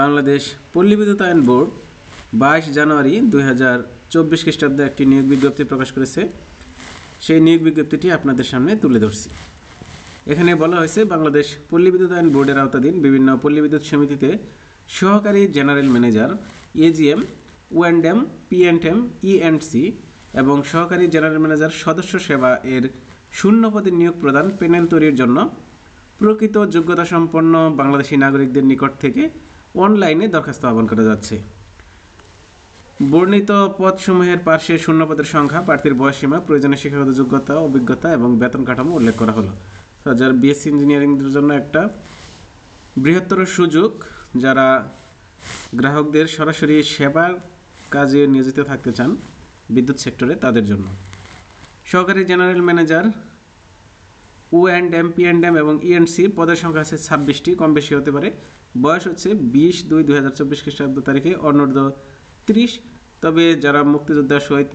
বাংলাদেশ পল্লী বিদ্যুতায়ন বোর্ড বাইশ জানুয়ারি দুই হাজার চব্বিশ খ্রিস্টাব্দে একটি নিয়োগ বিজ্ঞপ্তি প্রকাশ করেছে। সেই নিয়োগ বিজ্ঞপ্তিটি আপনাদের সামনে তুলে ধরছি। এখানে বলা হয়েছে, বাংলাদেশ পল্লী বিদ্যুতায়ন বোর্ডের আওতাধীন বিভিন্ন পল্লী বিদ্যুৎ সমিতিতে সহকারী general manager AGM O and M PNM ENC এবং সহকারী জেনারেল ম্যানেজার সদস্য সেবা এর শূন্য পদে নিয়োগ প্রদান প্যানেল তৈরির জন্য প্রকৃত যোগ্যতা সম্পন্ন বাংলাদেশি নাগরিকদের নিকট থেকে অনলাইনে দরখাস্ত আহ্বান করা যাচ্ছে? বর্ণিত পদসমূহের শূন্য পদের সংখ্যা, প্রার্থীর বয়সীমা প্রয়োজনীয় শিক্ষাগত যোগ্যতা, অভিজ্ঞতা এবং বেতন কাঠামো উল্লেখ করা হলো। যার বিএসসি ইঞ্জিনিয়ারিংদের জন্য একটা বৃহত্তর সুযোগ, যারা গ্রাহকদের সরাসরি সেবার কাজে নিয়োজিত থাকতে চান বিদ্যুৎ সেক্টরে তাদের জন্য। সহকারী general manager O and M P and M এবং ইএনসি পদের সংখ্যা আছে ছাব্বিশটি কম বেশি হতে পারে বয়স হচ্ছে বিশ দুই দুই হাজার চব্বিশ খ্রিস্টাব্দ তারিখে, অনূর্ধ্ব ত্রিশ। তবে যারা মুক্তিযোদ্ধা শহীদ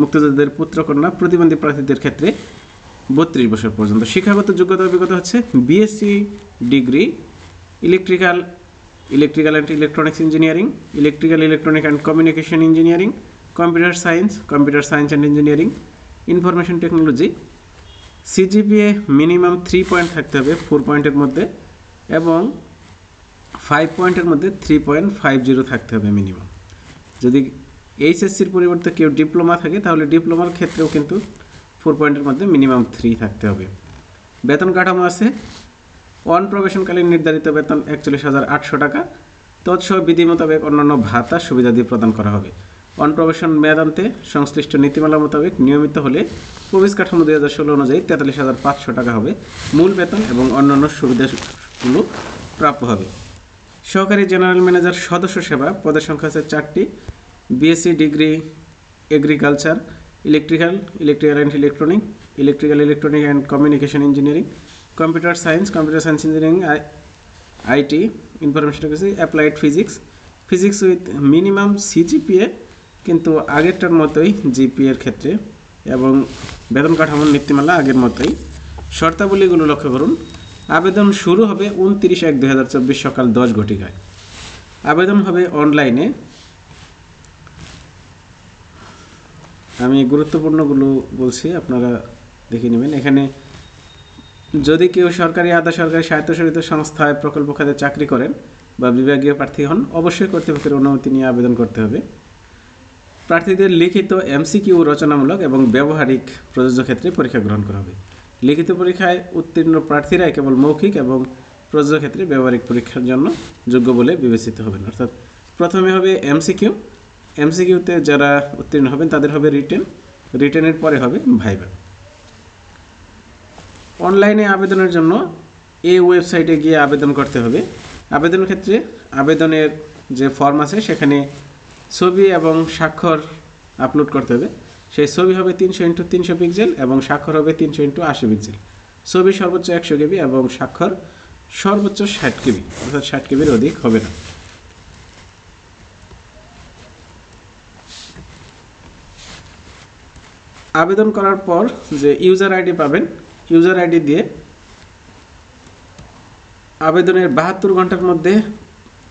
মুক্তিযোদ্ধাদের পুত্রকন্যা, প্রতিবন্ধী প্রার্থীদের ক্ষেত্রে বত্রিশ বছর পর্যন্ত। শিক্ষাগত যোগ্যতা অভিজ্ঞতা হচ্ছে BSc degree, electrical electrical and electronics engineering, electrical, electronic and communication engineering, computer science computer science and engineering, information technology. CGPA minimum three point থাকতে হবে ফোর পয়েন্টের মধ্যে। এবং ফাইভ পয়েন্টের মধ্যে থ্রি পয়েন্ট ফাইভ জিরো থাকতে হবে মিনিমাম যদি এইচএসসির পরিবর্তে কেউ ডিপ্লোমা থাকে, তাহলে ডিপ্লোমার ক্ষেত্রেও কিন্তু ফোর পয়েন্টের মধ্যে মিনিমাম থ্রি থাকতে হবে। বেতন কাঠামো আছে। অন প্রবেশনকালীন নির্ধারিত বেতন একচল্লিশ হাজার আটশো টাকা। তৎসহ বিধি মোতাবেক অন্যান্য ভাতা সুবিধাদি প্রদান করা হবে। অন প্রবেশন মেয়াদান্তে সংশ্লিষ্ট নীতিমালা মোতাবেক নিয়মিত হলে প্রবেশ কাঠামো দুই হাজার ষোলো অনুযায়ী তেতাল্লিশ হাজার পাঁচশো টাকা হবে। মূল বেতন এবং অন্যান্য সুবিধাগুলো প্রাপ্য হবে। সহকারী জেনারেল ম্যানেজার সদস্য সেবা, পদের সংখ্যা আছে চারটি। BSc degree agriculture electrical electrical and electronic electrical electronic and communication engineering computer science computer science engineering IT information technology applied physics physics with minimum CGPA কিন্তু আগেরটার মতোই জিপিএর ক্ষেত্রে এবং বেতন কাঠামোর নীতিমালা আগের মতোই। শর্তাবলীগুলো লক্ষ্য করুন। আবেদন শুরু হবে উনত্রিশ এক দুই হাজার চব্বিশ সকাল দশ ঘটিকায়। আবেদন হবে অনলাইনে। আমি গুরুত্বপূর্ণগুলো বলছি, আপনারা দেখে নেবেন। এখানে যদি কেউ সরকারি আধা সরকারি স্বায়ত্তশাসিত সংস্থায় প্রকল্প খাতে চাকরি করেন বা বিভাগীয় প্রার্থী হন, অবশ্যই কর্তৃপক্ষের অনুমতি নিয়ে আবেদন করতে হবে। প্রার্থীদের লিখিত এমসিকিউ রচনামূলক এবং ব্যবহারিক প্রযোজ্য ক্ষেত্রে পরীক্ষা গ্রহণ করা হবে। লিখিত পরীক্ষায় উত্তীর্ণ প্রার্থীরাই কেবল মৌখিক এবং প্রযোজ্য ক্ষেত্রে ব্যবহারিক পরীক্ষার জন্য যোগ্য বলে বিবেচিত হবেন। অর্থাৎ প্রথমে হবে এমসিকিউ এমসিকিউতে যারা উত্তীর্ণ হবেন, তাদের হবে রিটেন। রিটেনের পরে হবে ভাইবা। অনলাইনে আবেদনের জন্য এই ওয়েবসাইটে গিয়ে আবেদন করতে হবে। আবেদনের ক্ষেত্রে আবেদনের যে ফর্ম আছে, সেখানে ছবি এবং স্বাক্ষর আপলোড করতে হবে। সেই ছবি হবে তিনশো ইন্টু তিনশো পিক্সেল এবং স্বাক্ষর হবে তিনশো ইন্টু আশি পিক্সেল। ছবি সর্বোচ্চ একশো কেবি এবং স্বাক্ষর সর্বোচ্চ ষাট কেবি, অর্থাৎ ষাট কেবির অধিক হবে না। আবেদন করার পর যে ইউজার আইডি পাবেন, ইউজার আইডি দিয়ে আবেদনের বাহাত্তর ঘণ্টার মধ্যে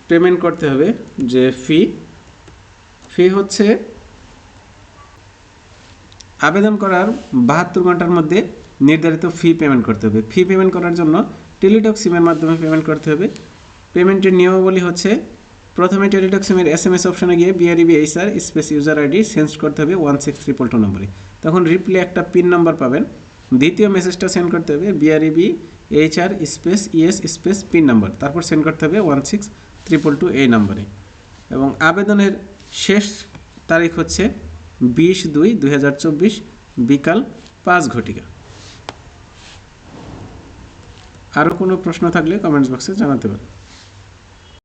পেমেন্ট করতে হবে যে ফি। ফি হচ্ছে আবেদন করার বাহাত্তর ঘণ্টার মধ্যে নির্ধারিত ফি পেমেন্ট করতে হবে। ফি পেমেন্ট করার জন্য টেলিটক সিমের মাধ্যমে পেমেন্ট করতে হবে। পেমেন্টের নিয়মাবলী হচ্ছে, প্রথমে টেলিটক সিমের এস এম এস অপশনে গিয়ে BRB HR space user ID send করতে হবে ওয়ান সিক্স ট্রিপল টু নম্বরে। তখন রিপ্লে একটা পিন নম্বর পাবেন। দ্বিতীয় মেসেজটা সেন্ড করতে হবে BRB HR space ES space PIN number তারপর সেন্ড করতে হবে ওয়ান সিক্স ট্রিপল টু এই নম্বরে। এবং আবেদনের শেষ তারিখ হচ্ছে বিশ দুই দুই বিকাল পাঁচ ঘটিকা। আরও কোনো প্রশ্ন থাকলে কমেন্টস বক্সে জানাতে পারেন।